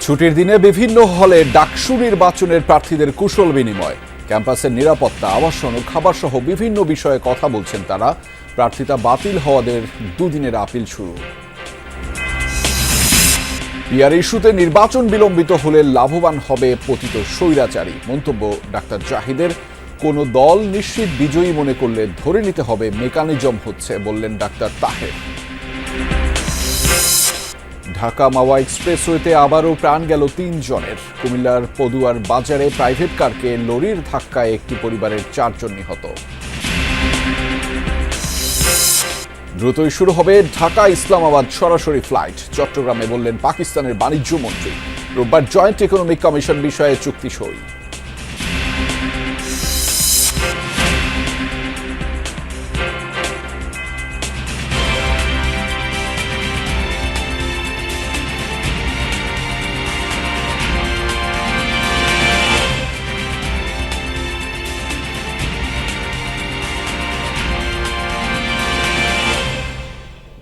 ছুটির দিনে বিভিন্ন হলে ডাকসু নির্বাচনের প্রার্থীদের কুশল বিনিময়। ক্যাম্পাসের নিরাপত্তা, আবাসন ও খাবার সহ বিভিন্ন বিষয়ে কথা বলছেন তারা। প্রার্থিতা বাতিল হওয়াদের দুদিনের আপিল শুরু। পিয়ার ইস্যুতে নির্বাচন বিলম্বিত হলে লাভবান হবে পতিত স্বৈরাচারী। মন্তব্য ডাক্তার জাহিদের। কোন দল নিশ্চিত বিজয়ী মনে করলে ধরে নিতে হবে, মেকানিজম হচ্ছে, বললেন ডাক্তার তাহের। ঢাকা মাওয়া এক্সপ্রেসওয়েতে আবারও প্রাণ গেল তিনজনের। কুমিল্লার পদুয়ার বাজারে প্রাইভেট কারকে লরির ধাক্কায় একটি পরিবারের চারজন নিহত। দ্রুতই শুরু হবে ঢাকা ইসলামাবাদ সরাসরি ফ্লাইট। চট্টগ্রামে বললেন পাকিস্তানের বাণিজ্য মন্ত্রী। রোববার জয়েন্ট ইকোনমিক কমিশন বিষয়ে চুক্তি সই।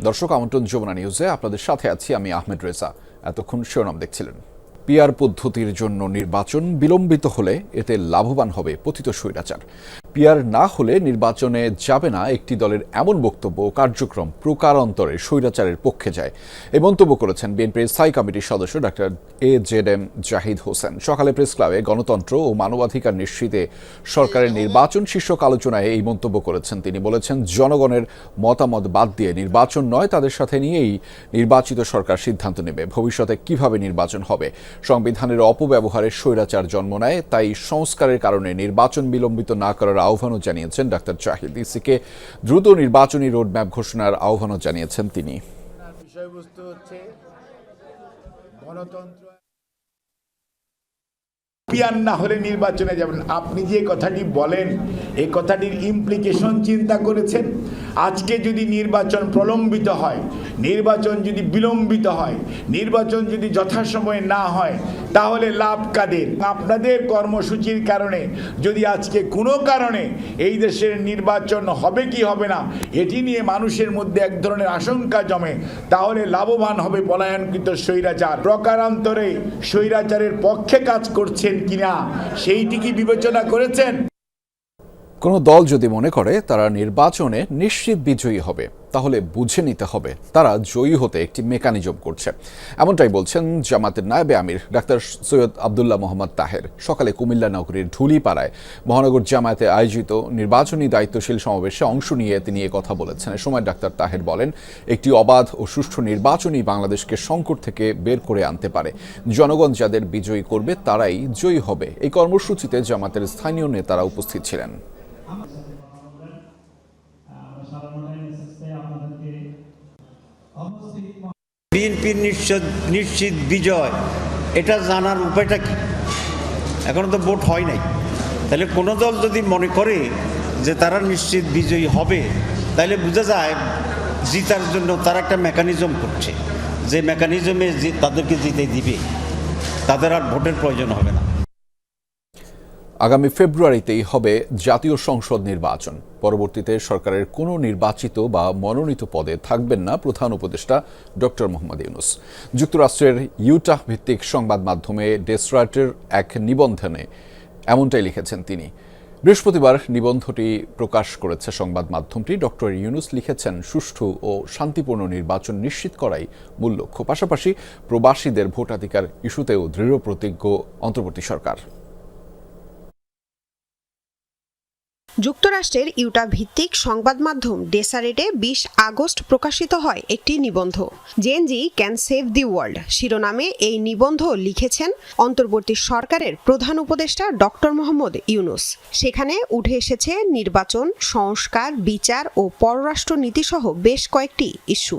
দর্শক আমন্ত্রণ যমুনা নিউজে। আপনাদের সাথে আছি আমি আহমেদ রেজা। এতক্ষণ শিরোনাম দেখছিলেন। পিয়ার পদ্ধতির জন্য নির্বাচন বিলম্বিত হলে এতে লাভবান হবে পতিত স্বৈরাচার। পিয়ার না হলে নির্বাচনে যাবে না একটি দলের এমন বক্তব্য কার্যক্রম প্রকারান্তরে স্বৈরাচারের পক্ষে যায়। এই মন্তব্য করেছেন বিএনপির স্থায়ী কমিটির সদস্য doctor A Z M Zahid Hossain. সকালে প্রেস ক্লাবে গণতন্ত্র ও মানবাধিকার নিশ্চিতে সরকারের নির্বাচন শীর্ষক আলোচনায় এই মন্তব্য করেছেন। তিনি বলেছেন, জনগণের মতামত বাদ দিয়ে নির্বাচন নয়, তাদের সাথে নিয়েই নির্বাচিত সরকার সিদ্ধান্ত নেবে। ভবিষ্যতে কীভাবে নির্বাচন হবে সংবিধানের অপব্যবহারের স্বৈরাচার জন্ম নেয়, তাই সংস্কারের কারণে নির্বাচন বিলম্বিত না করার আহ্বানও জানিয়েছেন ডাক্তার চাহিদ ইসিকে। দ্রুত নির্বাচনী রোডম্যাপ ঘোষণার আহ্বানও জানিয়েছেন তিনি। বিষয়বস্তু হচ্ছে গণতন্ত্র পিয়ার না হলে নির্বাচনে যাবেন। আপনি যে কথাটি বলেন এই কথাটির ইমপ্লিকেশন চিন্তা করেছেন? আজকে যদি নির্বাচন প্রলম্বিত হয়, নির্বাচন যদি বিলম্বিত হয়, নির্বাচন যদি যথাসময়ে না হয়, তাহলে লাভ কাদের? আপনাদের কর্মসূচির কারণে যদি আজকে কোনো কারণে এই দেশের নির্বাচন হবে কি হবে না, এটি নিয়ে মানুষের মধ্যে এক ধরনের আশঙ্কা জমে, তাহলে লাভবান হবে পলায়নকৃত স্বৈরাচার। প্রকারান্তরে স্বৈরাচারের পক্ষে কাজ করছেন কিনা সেইটি কি বিবেচনা করেছেন? কোনো দল যদি মনে করে, তারা নির্বাচনে নিশ্চিত বিজয়ী হবে। তাহলে বুঝে নিতে হবে। তারা জয়ী হতে একটি মেকানিজম করছে। এমনটাই বলছেন জামাতের নায়েবে আমির, ডাক্তার সৈয়দ আবদুল্লাহ মোহাম্মদ তাহের। সকালে কুমিল্লা নগরীর ঢুলিপাড়ায় মহানগর জামায়াতে আয়োজিত নির্বাচনী দায়িত্বশীল সমাবেশে অংশ নিয়ে তিনি এ কথা বলেছেন। এ সময় ডাক্তার তাহের বলেন, একটি অবাধ ও সুষ্ঠু নির্বাচনই বাংলাদেশকে সংকট থেকে বের করে আনতে পারে। জনগণ যাদের বিজয়ী করবে তারাই জয়ী হবে। এই কর্মসূচিতে জামাতের স্থানীয় নেতারা উপস্থিত ছিলেন। বিএনপির নিশ্চিত নিশ্চিত বিজয়, এটা জানার উপায়টা কি? এখনও তো ভোট হয় নাই। তাহলে কোনো দল যদি মনে করে যে তারা নিশ্চিত বিজয়ী হবে, তাহলে বোঝা যায় জিতার জন্য তারা একটা মেকানিজম করছে। যে মেকানিজমে তাদেরকে জিতে দিবে। তাদের আর ভোটের প্রয়োজন হবে না। আগামী ফেব্রুয়ারিতেই হবে জাতীয় সংসদ নির্বাচন। পরবর্তীতে সরকারের কোনো নির্বাচিত বা মনোনীত পদে থাকবেন না প্রধান উপদেষ্টা ডক্টর মোহাম্মদ ইউনুস। যুক্তরাষ্ট্রের ইউটাহ ভিত্তিক সংবাদ মাধ্যমে ডেসরাটের এক নিবন্ধনে এমনটাই লিখেছেন তিনি। বৃহস্পতিবার নিবন্ধটি প্রকাশ করেছে সংবাদ মাধ্যমটি। ডক্টর ইউনুস লিখেছেন, সুষ্ঠু ও শান্তিপূর্ণ নির্বাচন নিশ্চিত করাই মূল লক্ষ্য। পাশাপাশি প্রবাসীদের ভোটাধিকার ইস্যুতেও দৃঢ় প্রতিজ্ঞ অন্তর্বর্তী সরকার। যুক্তরাষ্ট্রের ইউটা ভিত্তিক সংবাদ মাধ্যম ডেসারেটে বিশ আগস্ট প্রকাশিত হয় একটি নিবন্ধ। Gen Z can save the world শিরোনামে এই নিবন্ধ লিখেছেন অন্তর্বর্তী সরকারের প্রধান উপদেষ্টা ডক্টর মোহাম্মদ ইউনুস। সেখানে উঠে এসেছে নির্বাচন, সংস্কার, বিচার ও পররাষ্ট্র নীতিসহ বেশ কয়েকটি ইস্যু।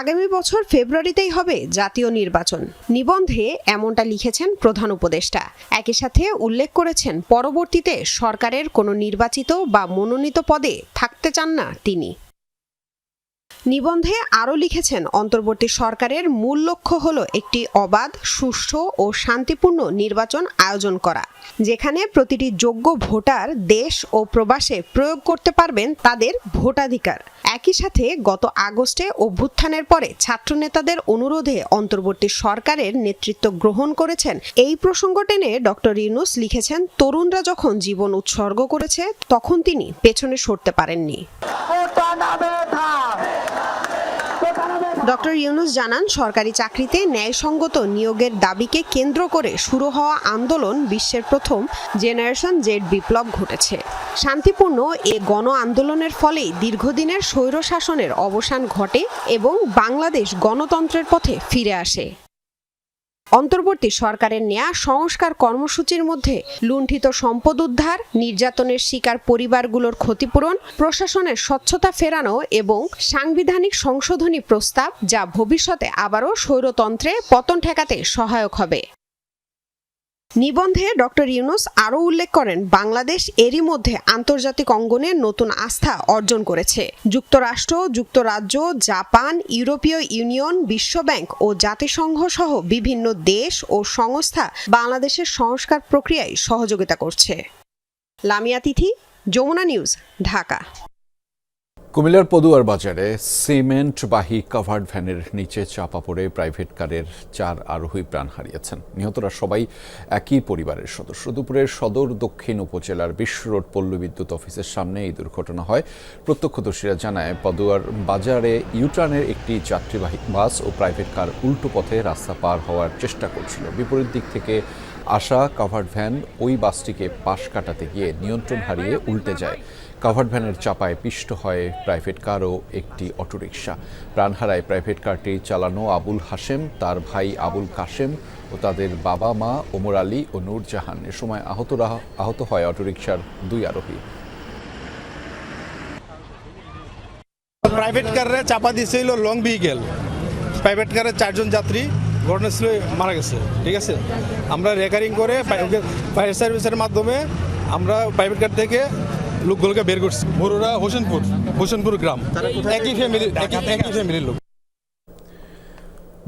আগামী বছর ফেব্রুয়ারিতেই হবে জাতীয় নির্বাচন। নিবন্ধে এমনটা লিখেছেন প্রধান উপদেষ্টা। একই সাথে উল্লেখ করেছেন, পরবর্তীতে সরকারের কোনো নির্বাচিত বা মনোনীত পদে থাকতে চান না তিনি। নিবন্ধে আরও লিখেছেন, অন্তর্বর্তী সরকারের মূল লক্ষ্য হল একটি অবাধ, সুষ্ঠু ও শান্তিপূর্ণ নির্বাচন আয়োজন করা, যেখানে প্রতিটি যোগ্য ভোটার দেশ ও প্রবাসে প্রয়োগ করতে পারবেন তাদের ভোটাধিকার। একই সাথে গত আগস্টে অভ্যুত্থানের পরে ছাত্রনেতাদের অনুরোধে অন্তর্বর্তী সরকারের নেতৃত্ব গ্রহণ করেছেন। এই প্রসঙ্গ টেনে ডক্টর ইউনুস লিখেছেন, তরুণরা যখন জীবন উৎসর্গ করেছে, তখন তিনি পেছনে সরতে পারেননি। ডক্টর ইউনুস জানান, সরকারি চাকরিতে ন্যায়সঙ্গত নিয়োগের দাবিকে কেন্দ্র করে শুরু হওয়া আন্দোলন বিশ্বের প্রথম জেনারেশন জেড বিপ্লব ঘটেছে। শান্তিপূর্ণ এ গণ আন্দোলনের ফলেই দীর্ঘদিনের স্বৈরশাসনের অবসান ঘটে এবং বাংলাদেশ গণতন্ত্রের পথে ফিরে আসে। অন্তর্বর্তী সরকারের নেয়া সংস্কার কর্মসূচির মধ্যে লুণ্ঠিত সম্পদ উদ্ধার, নির্যাতনের শিকার পরিবারগুলোর ক্ষতিপূরণ, প্রশাসনের স্বচ্ছতা ফেরানো এবং সাংবিধানিক সংশোধনী প্রস্তাব যা ভবিষ্যতে আবারও স্বৈরতন্ত্রে পতন ঠেকাতে সহায়ক হবে। নিবন্ধে ডক্টর ইউনুস আরও উল্লেখ করেন, বাংলাদেশ এরই মধ্যে আন্তর্জাতিক অঙ্গনে নতুন আস্থা অর্জন করেছে। যুক্তরাষ্ট্র, যুক্তরাজ্য, জাপান, ইউরোপীয় ইউনিয়ন, বিশ্বব্যাংক ও জাতিসংঘ সহ বিভিন্ন দেশ ও সংস্থা বাংলাদেশের সংস্কার প্রক্রিয়ায় সহযোগিতা করছে। লামিয়া তিথি, যমুনা নিউজ, ঢাকা। কুমিল্লার পদুয়ার বাজারে সিমেন্টবাহী কাভার্ড ভ্যানের নিচে চাপা পড়ে প্রাইভেট কারের চার আরোহী প্রাণ হারিয়েছেন। নিহতরা সবাই একই পরিবারের সদস্য। দুপুরের সদর দক্ষিণ উপজেলার বিশ্ব রোড পল্লী বিদ্যুৎ অফিসের সামনে এই দুর্ঘটনা হয়। প্রত্যক্ষদর্শীরা জানায়, পদুয়ার বাজারে ইউটার্নের একটি যাত্রীবাহী বাস ও প্রাইভেট কার উল্টো পথে রাস্তা পার হওয়ার চেষ্টা করছিল। বিপরীত দিক থেকে আসা কাভার্ড ভ্যান ওই বাসটিকে পাশ কাটাতে গিয়ে নিয়ন্ত্রণ হারিয়ে উল্টে যায়। কাভার্ড ভ্যানের চাপায় পিষ্ট হয় প্রাইভেট কার ও একটি অটোরিকশা। প্রাণ হারায় প্রাইভেট কারটি চালানো আবুল হাশেম, তার ভাই আবুল কাশেম ও তাদের বাবা মা ওমর আলী ও নূরজাহান এ সময় আহতরা আহত হয় অটোরিকশার দুই আরোহী। প্রাইভেট কারে চাপা দিয়েছিল লং ভেহিকেল প্রাইভেট কারের চারজন যাত্রী, ঘটনাস্থলে মারা গেছে। ঠিক আছে? আমরা রেকারিং করে ফায়ার সার্ভিসের মাধ্যমে আমরা প্রাইভেট কার থেকে লোকগুলোকে বের করছি। বড়রা হোসেনপুর হোসেনপুর গ্রাম। একই ফ্যামিলি একই ফ্যামিলির লোক।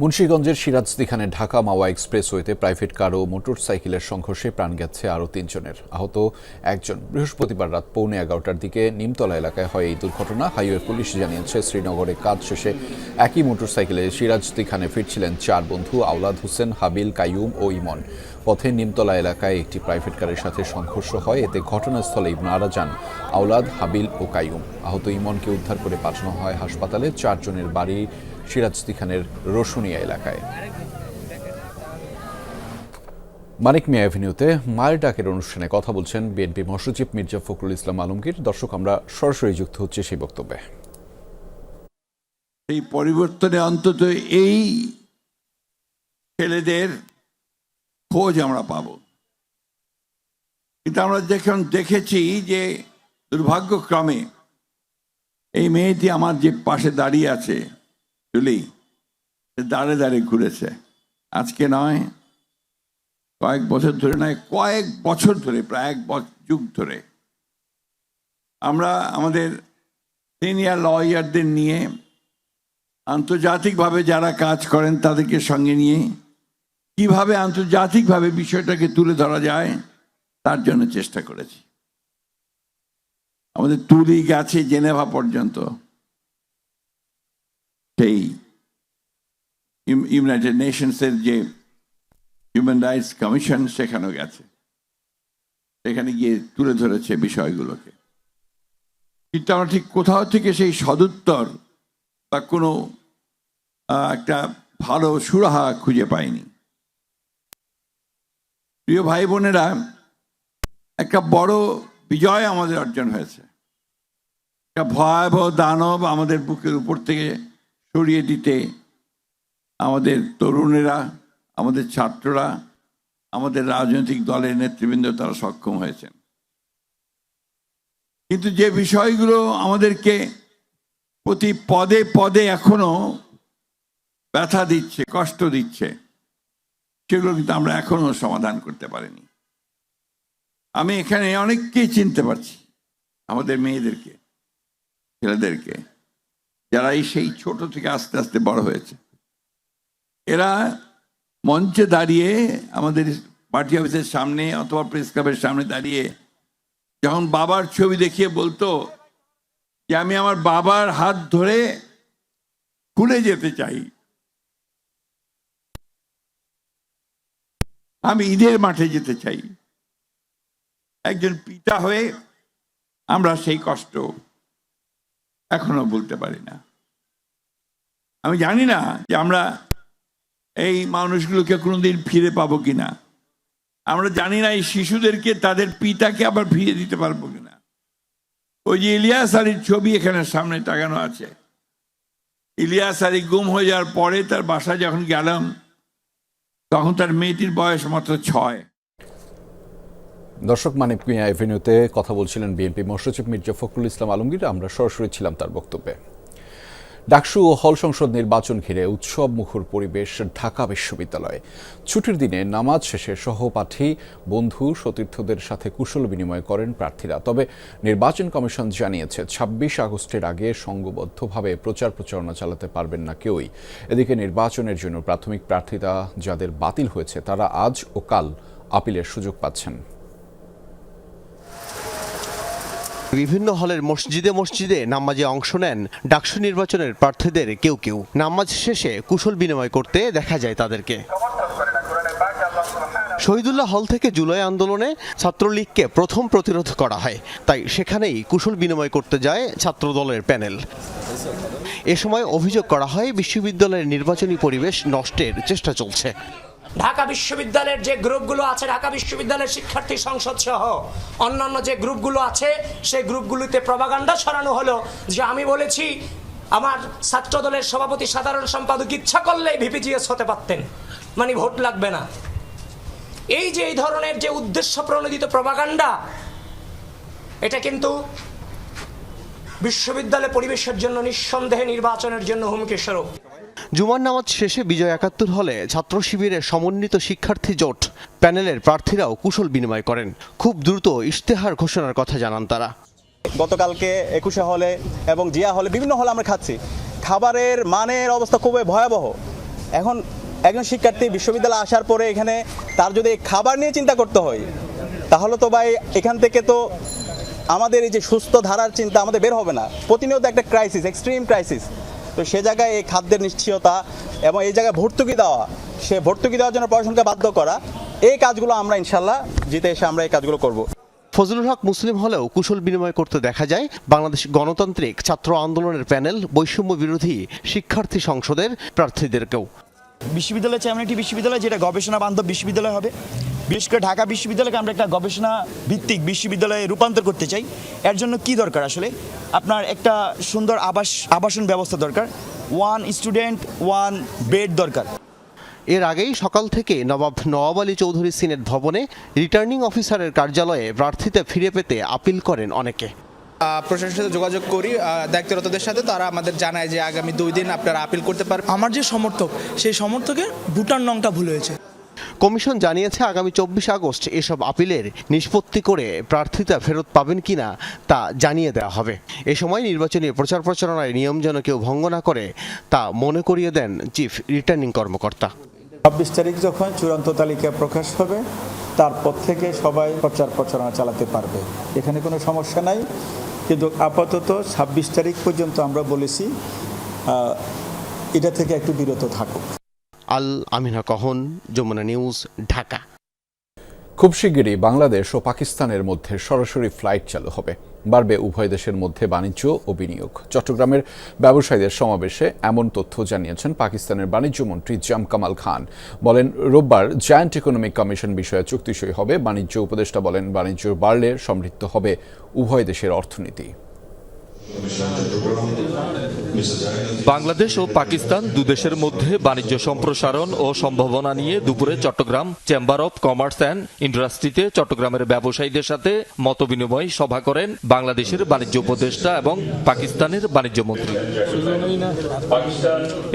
মুন্সীগঞ্জের সিরাজদিখানে ঢাকা মাওয়া এক্সপ্রেসওয়েতে প্রাইভেট কার ও মোটরসাইকেলের সংঘর্ষে প্রাণ গেছে আরও তিনজনের। আহত একজন। বৃহস্পতিবার রাত পৌনে এগারোটার দিকে নিমতলা এলাকায় হয় এই দুর্ঘটনা। হাইওয়ে পুলিশ জানিয়েছে শ্রীনগরে কাজ শেষে একই মোটরসাইকেলে সিরাজদিখানে ফিরছিলেন চার বন্ধু আওলাদ হোসেন হাবিল কাইয়ুম ও ইমন। পথে নিমতলা এলাকায় একটি প্রাইভেট কারের সাথে সংঘর্ষ হয়। এতে ঘটনাস্থলেই মারা যান আওলাদ, হাবিল ও কাইয়ুম আহত ইমনকে উদ্ধার করে পাঠানো হয় হাসপাতালে। চারজনের বাড়ি সিরাজদি খানের রসুনিয়া এলাকায়। মানিক মিয়া অ্যাভিনিউতে মায়ের ডাকের অনুষ্ঠানে কথা বলছেন বিএনপি মহাসচিব মির্জা ফখরুল ইসলাম আলমগীর। দর্শক, আমরা সরাসরি যুক্ত হচ্ছে সেই বক্তব্যে। এই পরিবর্তনে অন্তত এই ছেলেদের খোঁজ আমরা পাব। কিন্তু আমরা যখন দেখেছি যে দুর্ভাগ্যক্রমে এই মেয়েটি আমার যে পাশে দাঁড়িয়ে আছে, জুলি দাঁড়ে দাঁড়ে ঘুরেছে। আজকে নয়, কয়েক বছর ধরে নয়, কয়েক বছর ধরে, প্রায় এক যুগ ধরে। আমরা আমাদের সিনিয়র লয়ারদের নিয়ে আন্তর্জাতিকভাবে যারা কাজ করেন তাদেরকে সঙ্গে নিয়ে কীভাবে আন্তর্জাতিকভাবে বিষয়টাকে তুলে ধরা যায়, তার জন্য চেষ্টা করেছি। আমাদের তুলি গেছে জেনেভা পর্যন্ত। সেই ইউনাইটেড নেশনসের যে হিউম্যান রাইটস কমিশন, সেখানেও গেছে। সেখানে গিয়ে তুলে ধরেছে বিষয়গুলোকে। কিন্তু আমরা ঠিক কোথাও থেকে সেই সদুত্তর বা কোনো একটা ভালো সুরাহা খুঁজে পাইনি। প্রিয় ভাই বোনেরা, একটা বড় বিজয় আমাদের অর্জন হয়েছে। একটা ভয়াবহ দানব আমাদের বুকের উপর থেকে সরিয়ে দিতে আমাদের তরুণেরা, আমাদের ছাত্ররা, আমাদের রাজনৈতিক দলের নেতৃবৃন্দ তারা সক্ষম হয়েছেন। কিন্তু যে বিষয়গুলো আমাদেরকে প্রতি পদে পদে এখনও ব্যথা দিচ্ছে, কষ্ট দিচ্ছে সেগুলো কিন্তু আমরা এখনও সমাধান করতে পারিনি। আমি এখানে অনেককেই চিনতে পারছি, আমাদের মেয়েদেরকে, ছেলেদেরকে যারা এই সেই ছোট থেকে আস্তে আস্তে বড় হয়েছে। এরা মঞ্চে দাঁড়িয়ে আমাদের পার্টি অফিসের সামনে অথবা প্রেস ক্লাবের সামনে দাঁড়িয়ে যখন বাবার ছবি দেখিয়ে বলতো যে, আমি আমার বাবার হাত ধরে খুলে যেতে চাই। আমি ঈদের মাঠে যেতে চাই। একজন পিতা হয়ে আমরা সেই কষ্ট এখনও বলতে পারি না। আমি জানি না যে আমরা এই মানুষগুলোকে কোনোদিন ফিরে পাবো কিনা। আমরা জানি না এই শিশুদেরকে, তাদের পিতাকে আবার ফিরে দিতে পারব কিনা। ওই যে ইলিয়াস আলীর ছবি এখানে সামনে টাঙানো আছে। ইলিয়াস আলী গুম হয়ে যাওয়ার পরে তার বাসা যখন গেলাম তখন তার মেয়েটির বয়স মাত্র ছয়। দর্শক, মানিক মিয়া এভিনিউতে কথা বলছিলেন বিএনপি মহাসচিব মির্জা ফখরুল ইসলাম আলমগীর। আমরা সরাসরি ছিলাম তার বক্তব্যে। ডাকসু ও হল সংসদ নির্বাচন ঘিরে উৎসব মুখর পরিবেশ ঢাকা বিশ্ববিদ্যালয়ে। ছুটির দিনে নামাজ শেষে সহপাঠী, বন্ধু, সতীর্থদের সাথে কুশল বিনিময় করেন প্রার্থীরা। তবে নির্বাচন কমিশন জানিয়েছে, ছাব্বিশ আগস্টের আগে সংঘবদ্ধভাবে প্রচার প্রচারণা চালাতে পারবেন না কেউই। এদিকে নির্বাচনের জন্য প্রাথমিক প্রার্থীরা যাদের বাতিল হয়েছে, তারা আজ ও কাল আপিলের সুযোগ পাচ্ছেন। বিভিন্ন হলের মসজিদে মসজিদে নামাজে অংশ নেন ডাকসু নির্বাচনের প্রার্থীদের কেউ কেউ। নামাজ শেষে কুশল বিনিময় করতে দেখা যায় তাদেরকে। শহীদুল্লাহ হল থেকে জুলাই আন্দোলনে ছাত্রলীগকে প্রথম প্রতিরোধ করা হয়। তাই সেখানেই কুশল বিনিময় করতে যায় ছাত্রদলের প্যানেল। এ সময় অভিযোগ করা হয়, বিশ্ববিদ্যালয়ের নির্বাচনী পরিবেশ নষ্টের চেষ্টা চলছে। ঢাকা বিশ্ববিদ্যালয়ের যে গ্রুপগুলো আছে, ঢাকা বিশ্ববিদ্যালয়ের শিক্ষার্থী সংসদ সহ অন্যান্য যে গ্রুপগুলো আছে, সেই গ্রুপগুলোতে প্রভাগান্ডা ছড়ানো হলো যে আমি বলেছি, আমার ছাত্র দলের সভাপতি সাধারণ সম্পাদক ইচ্ছা করলেই ভিপিজিএস হতে পারতেন। মানে ভোট লাগবে না। এই যে এই ধরনের যে উদ্দেশ্য প্রণোদিত প্রভাগান্ডা এটা কিন্তু বিশ্ববিদ্যালয় পরিবেশের জন্য নিঃসন্দেহে নির্বাচনের জন্য হুমকি স্বরূপ। জুমার নামাজ শেষে বিজয় একাত্তর হলে ছাত্র শিবিরের সমন্বিত শিক্ষার্থী জোট প্যানেলের প্রার্থীরাও কুশল বিনিময় করেন। খুব দ্রুত ইশতেহার ঘোষণার কথা জানান তারা। গতকালকে একুশে হলে এবং জিয়া হলে বিভিন্ন হলে আমরা খাচ্ছি। খাবারের মানের অবস্থা খুবই ভয়াবহ। এখন একজন শিক্ষার্থী বিশ্ববিদ্যালয়ে আসার পরে এখানে তার যদি খাবার নিয়ে চিন্তা করতে হয়, তাহলে তো ভাই এখান থেকে তো আমাদের এই যে সুস্থ ধারার চিন্তা আমাদের বের হবে না। প্রতিনিয়ত একটা ক্রাইসিস এক্সট্রিম ক্রাইসিস তো সে জায়গায় এই খাদ্যের নিশ্চয়তা এবং এই জায়গায় ভর্তুকি দেওয়া, সে ভর্তুকি দেওয়ার জন্য প্রশাসনকে বাধ্য করা, এই কাজগুলো আমরা ইনশাল্লাহ জিতে এসে আমরা এই কাজগুলো করব। ফজলুল হক মুসলিম হলেও কুশল বিনিময় করতে দেখা যায়, বাংলাদেশ গণতান্ত্রিক ছাত্র আন্দোলনের প্যানেল বৈষম্য বিরোধী শিক্ষার্থী সংসদের প্রার্থীদেরকেও। বিশ্ববিদ্যালয় চাই এমন একটি বিশ্ববিদ্যালয় যেটা গবেষণা বান্ধব বিশ্ববিদ্যালয় হবে। বিশেষ করে ঢাকা বিশ্ববিদ্যালয়কে আমরা একটা গবেষণা ভিত্তিক বিশ্ববিদ্যালয়ে রূপান্তর করতে চাই। এর জন্য কি দরকার আসলে? আপনার একটা সুন্দর আবাস, আবাসন ব্যবস্থা দরকার। ওয়ান স্টুডেন্ট ওয়ান বেড দরকার। এর আগেই সকাল থেকে নবাব নওয়াব আলী চৌধুরী সিনেট ভবনে রিটার্নিং অফিসারের কার্যালয়ে প্রার্থীতে ফিরে পেতে আপিল করেন অনেকে। প্রশাসনের সাথে যোগাযোগ করি দায়িত্বরতদের সাথে তারা আমাদের জানায় যে আগামী দুই দিন আপনারা আপিল করতে পারবেন। আমার যে সমর্থক সেই সমর্থকের ভুটান নংটা ভুল হয়েছে। কমিশন জানিয়েছে আগামী চব্বিশ আগস্ট এসব আপিলের নিষ্পত্তি করে প্রার্থীতা ফেরত পাবেন কিনা তা জানিয়ে দেওয়া হবে। এ সময় নির্বাচনী প্রচার প্রচারণায় নিয়ম যেন কেউ ভঙ্গ না করে তা মনে করিয়ে দেন চিফ রিটার্নিং কর্মকর্তা। ছাব্বিশ তারিখ যখন চূড়ান্ত তালিকা প্রকাশ হবে তারপর থেকে সবাই প্রচার প্রচারণা চালাতে পারবে। এখানে কোনো সমস্যা নাই। কিন্তু আপাতত ছাব্বিশ তারিখ পর্যন্ত আমরা বলেছি এটা থেকে একটু বিরত থাকুক। আল আমিনা কহন যমুনা নিউজ ঢাকা। খুব শিগগিরই বাংলাদেশ ও পাকিস্তানের মধ্যে সরাসরি ফ্লাইট চালু হবে। বাড়বে উভয় দেশের মধ্যে বাণিজ্য ও বিনিয়োগ। চট্টগ্রামের ব্যবসায়ীদের সমাবেশে এমন তথ্য জানিয়েছেন পাকিস্তানের বাণিজ্য মন্ত্রী জাম কামাল খান। বলেন, রোববার জায়ান্ট ইকোনমিক কমিশন বিষয়ে চুক্তি সই হবে। বাণিজ্য উপদেষ্টা বলেন, বাণিজ্য বাড়লে সমৃদ্ধ হবে উভয় দেশের অর্থনীতি। বাংলাদেশ ও পাকিস্তান দুদেশের মধ্যে বাণিজ্য সম্প্রসারণ ও সম্ভাবনা নিয়ে দুপুরে Chittagong chamber of commerce and ইন্ডাস্ট্রিতে চট্টগ্রামের ব্যবসায়ীদের সাথে মতবিনিময় সভা করেন বাংলাদেশের বাণিজ্য উপদেষ্টা এবং পাকিস্তানের বাণিজ্য মন্ত্রী।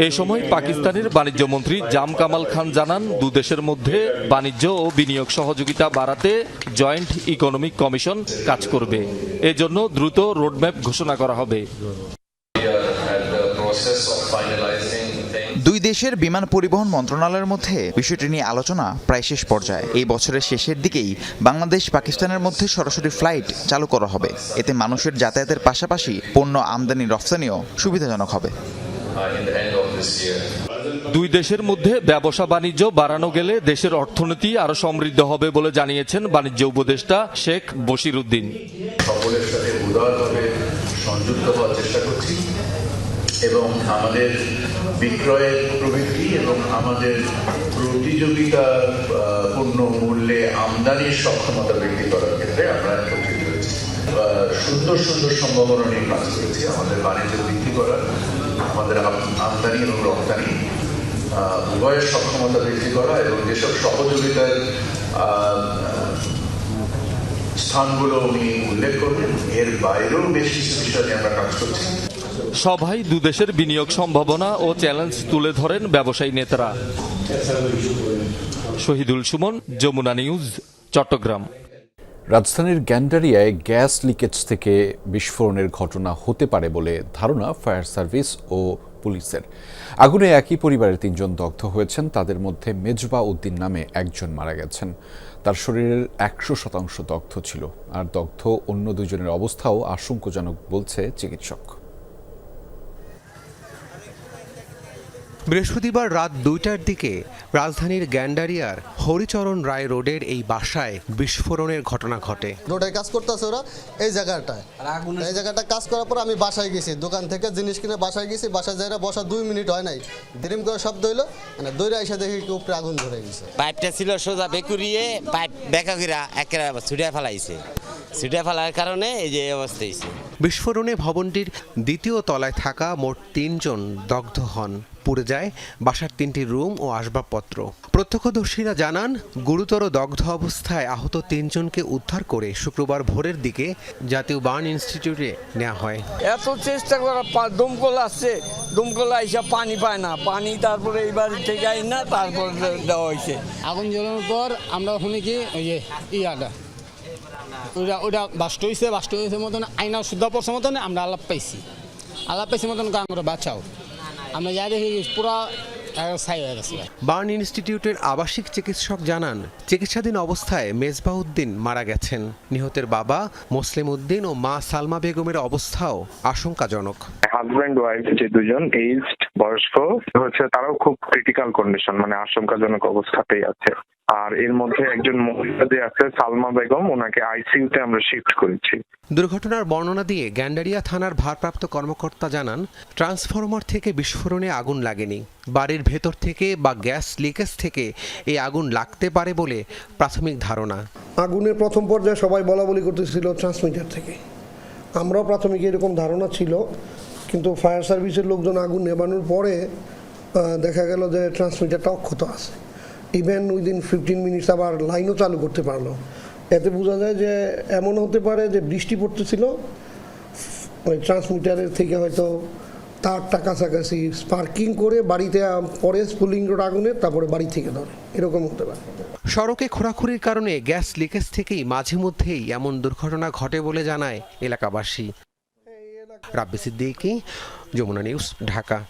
এ সময় পাকিস্তানের বাণিজ্য মন্ত্রী জাম কামাল খান জানান দুদেশের মধ্যে বাণিজ্য ও বিনিয়োগ সহযোগিতা বাড়াতে জয়েন্ট ইকোনমিক কমিশন কাজ করবে। এজন্য দ্রুত রোডম্যাপ ঘোষণা করা হবে। দুই দেশের বিমান পরিবহন মন্ত্রণালয়ের মধ্যে বিষয়টি নিয়ে আলোচনা প্রায় শেষ পর্যায়ে। এই বছরের শেষের দিকেই বাংলাদেশ পাকিস্তানের মধ্যে সরাসরি ফ্লাইট চালু করা হবে। এতে মানুষের যাতায়াতের পাশাপাশি পণ্য আমদানি রফতানিও সুবিধাজনক হবে। দুই দেশের মধ্যে ব্যবসা বাণিজ্য বাড়ানো গেলে দেশের অর্থনীতি আরও সমৃদ্ধ হবে বলে জানিয়েছেন বাণিজ্য উপদেষ্টা শেখ বশির উদ্দিন। সকলের সাথে উদারভাবে সংযুক্ত হওয়ার চেষ্টা করছি। এবং আমাদের বিক্রয়ের প্রবৃদ্ধি এবং আমাদের প্রতিযোগিতা পূর্ণ মূল্যে আমদানির সক্ষমতা বৃদ্ধি করার ক্ষেত্রে আমরা একত্রিত হয়েছি। সুন্দর সুন্দর সম্ভাবনা নিয়ে কাজ করেছি আমাদের বাণিজ্য বৃদ্ধি করার, আমাদের আমদানি এবং রপ্তানি উভয়ের সক্ষমতা বৃদ্ধি করা এবং যেসব সহযোগিতার স্থানগুলো উনি উল্লেখ করবেন, এর বাইরেও বেশ কিছু বিষয় নিয়ে আমরা কাজ করছি। সভায় দুদেশের বিনিয়োগ সম্ভাবনা ও চ্যালেঞ্জ তুলে ধরেন ব্যবসায়ী নেতারা। শহীদুল সুমন, যমুনা নিউজ, চট্টগ্রাম। রাজধানীর গ্যান্ডারিয়ায় গ্যাস লিকেজ থেকে বিস্ফোরণের ঘটনা হতে পারে বলে ধারণা ফায়ার সার্ভিস ও পুলিশের। আগুনে একই পরিবারের তিনজন দগ্ধ হয়েছেন, তাদের মধ্যে মেজবা উদ্দিন নামে একজন মারা গেছেন। তার শরীরের একশো শতাংশ দগ্ধ ছিল, আর দগ্ধ অন্য দুজনের অবস্থাও আশঙ্কাজনক বলছে চিকিৎসক। বৃহস্পতিবার রাত দুইটার দিকে রাজধানীর গ্যান্ডারিয়ার হরিচরণ রায় রোডের এই বাসায় বিস্ফোরণের ঘটনা ঘটে। রোডে কাজ করতেছে ওরা এই জায়গাটায়। এই জায়গাটা কাজ করার পর আমি বাসায় গেছি। দোকান থেকে জিনিস কিনে বাসায় গেছি। বাসায় যাই বসা দুই মিনিট হয় নাই। দিরিম করে শব্দ হইল মানে দৈরা এসে দেখি কি উপরে আগুন ধরে গেছে। পাইপটা ছিল সোজা বেকুরিয়ে পাইপ বেকা গিরা একেবারে ছুটে ফেলাইছে। ছুটে ফেলার কারণে এই যে এই অবস্থা হয়েছে। বিস্ফোরণে ভবনটির দ্বিতীয় তলায় থাকা মোট তিনজন দগ্ধ হন। পুড়ে যায় বাসার তিনটি রুম ও আসবাবপত্র। প্রত্যক্ষদর্শীরা জানান গুরুতর দগ্ধ অবস্থায় আহত তিনজনকে উদ্ধার করে শুক্রবার ভোরের দিকে জাতীয় বার্ন ইনস্টিটিউটে নেওয়া হয়। এত চেষ্টা করা দমকল আসছে। দমকল আইসা পানি পায় না। পানি তারপরে এইবার থেকে আই না তারপরে দেওয়া হয়েছে। আগুন জ্বলানোর পর আমরা ওখানে কি ওই যে ইয়াটা ওটা ওটা বাস্ট হয়েছে বাস্ট হয়েছে মতন আইনা শুদ্ধ পড়ছে মতন আমরা আলাপ পাইছি। আলাপ পাইছি মতন আমরা বাঁচাও। আমরা যা দেখি পুরা বার্ন ইনস্টিটিউটের আবাসিক চিকিৎসক জানান চিকিৎসাধীন অবস্থায় মেজবাউদ্দিন মারা গেছেন। নিহতের বাবা মুসলিম উদ্দিন ও মা সালমা বেগমের অবস্থাও আশঙ্কাজনক। হাজব্যান্ড ওয়াইফ যে দুজন এইজড বয়স্ক হচ্ছে তারাও খুব ক্রিটিক্যাল কন্ডিশন মানে আশঙ্কাজনক অবস্থাতেই আছে। আর এর মধ্যে একজন মহিলা যে আছে সালমা বেগম ওনাকে আইসিইউতে আমরা শিফট করেছি। দুর্ঘটনার বর্ণনা দিয়ে গ্যান্ডারিয়া থানার ভারপ্রাপ্ত কর্মকর্তা জানান ট্রান্সফরমার থেকে বিস্ফোরণে আগুন লাগেনি। বাড়ির ভেতর থেকে বা গ্যাস লিকেজ থেকে এই আগুন লাগতে পারে বলে প্রাথমিক ধারণা। আগুনের প্রথম পর্যায়ে সবাই বলা বলি করতেছিল ট্রান্সমিটার থেকে। আমরাও প্রাথমিক এরকম ধারণা ছিল কিন্তু ফায়ার সার্ভিসের লোকজন আগুন নেবানোর পরে দেখা গেল যে ট্রান্সমিটারটা অক্ষত আছে। ইভেন উইদিন ফিফটিন মিনিটস আবার লাইনও চালু করতে পারল। এতে বোঝা যায় যে এমন হতে পারে যে বৃষ্টি পড়তেছিল ওই ট্রান্সমিটারের থেকে হয়তো তারটা কাছাকাছি স্পার্কিং করে বাড়িতে পরে স্পুলিং রোড আগুনের তারপরে বাড়ি থেকে ধরে। এরকম হতে পারে। সড়কে খোরাখুরির কারণে গ্যাস লিকেজ থেকেই মাঝে মধ্যেই এমন দুর্ঘটনা ঘটে বলে জানায় এলাকাবাসী। রাব্বি সিদ্দিকি যমুনা নিউজ ঢাকা।